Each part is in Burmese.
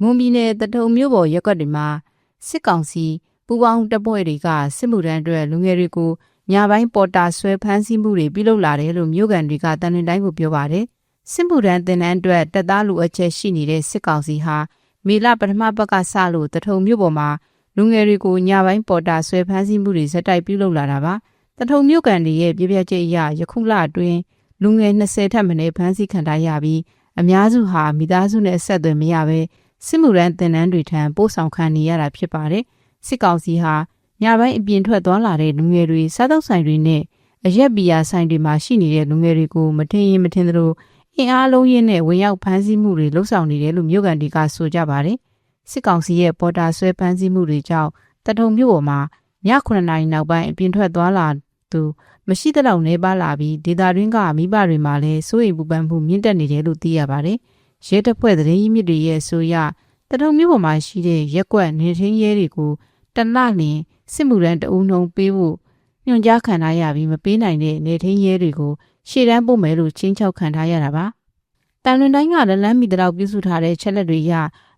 မွန်ပြည်နယ်တထုံမြို့ပေါ်ရက်ကွက်တွေမှာစစ်ကောင်စီပူးပေါင်းတပ်ဖွဲ့တွေကစစ်မှုထမ်းအတွက်လူငယ်တွေကိုညပိုင်းပေါ်တာဆွဲဖမ်းဆီးမှုတွေပြုလုပ်လာတယ်လို့မြို့ကန်တွေကတန်လွင်တိုင်းကိုပြောပါတယ်စစ်မှုထမ်းတင်တန်းအတွက်တပ်သားလူအပ်ချက်ရှိနေတဲ့စစ်ကောင်စီဟာမေလပထမပတ်ကစလို့တထုံမြို့ပေါ်မှာလူငယ်တွေကိုညပိုင်းပေါ်တာဆွဲဖမ်းဆီးမှုတွေဇက်တိုက်ပြုလုပ်လာတာပါတထုံမြို့ကန်တွေရဲ့ပြပြချက်အရယခုလအတွင်းလူငယ်20ထက်မနည်းဖမ်းဆီးခံထားရပြီးအများစုဟာမိသားစုနဲ့ဆက်သွယ်မရဘဲ စစ်မှုရန်တင်နန်းတွေထံပို့ဆောင်ခံနေရတာဖြစ်ပါတယ်စစ်ကောင်စီဟာညပိုင်းအပြင်ထွက်သွားလာတဲ့လူငယ်တွေစားတောက်ဆိုင်တွေနဲ့အရက်ဘီယာဆိုင်တွေမှာရှိနေတဲ့လူငယ်တွေကိုမထင်ရင်မထင်သလိုအင်အားလုံးရင်းနဲ့ဝင်ရောက်ဖမ်းဆီးမှုတွေလှုပ်ဆောင်နေတယ်လို့မြို့ကန်တွေကဆိုကြပါတယ်စစ်ကောင်စီရဲ့ပေါ်တာဆွဲဖမ်းဆီးမှုတွေကြောင့်တထုံမြို့ပေါ်မှာည9နာရီနောက်ပိုင်းအပြင်ထွက်သွားလာသူမရှိတဲ့လောက်နေပါလာပြီးဒေတာတွင်းကမိဘတွေမှာလည်းစိုးရိမ်ပူပန်မှုမြင့်တက်နေတယ်လို့သိရပါတယ် ရဲတပ်ဖွဲ့သတင်းရင်းမြစ်တွေရဲ့ဆိုရတထုံမြို့ပေါ်မှာရှိတဲ့ရက်ကွက်နေထင်းရဲတွေကိုတနလင်စစ်မှုရန်တအုံနှုံပေးဖို့ညွှန်ကြားခံထားရပြီးမပေးနိုင်တဲ့နေထင်းရဲတွေကိုရှေ့တန်းပို့မယ်လို့ချင်းချောက်ခံထားရတာပါတန်လွင်တိုင်းကလလန်းမီတလောက်ပြုစုထားတဲ့ချက်လက်တွေရ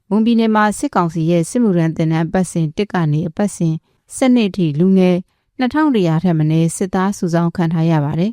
မွန်ပြည်နယ်မှာစစ်ကောင်စီရဲ့စစ်မှုရန်တင်နန်းပတ်စဉ်တစ်ကနေအပတ်စဉ်စနစ်ထိလူငယ်2100ထက်မနည်းစစ်သားစုဆောင်းခံထားရပါတယ်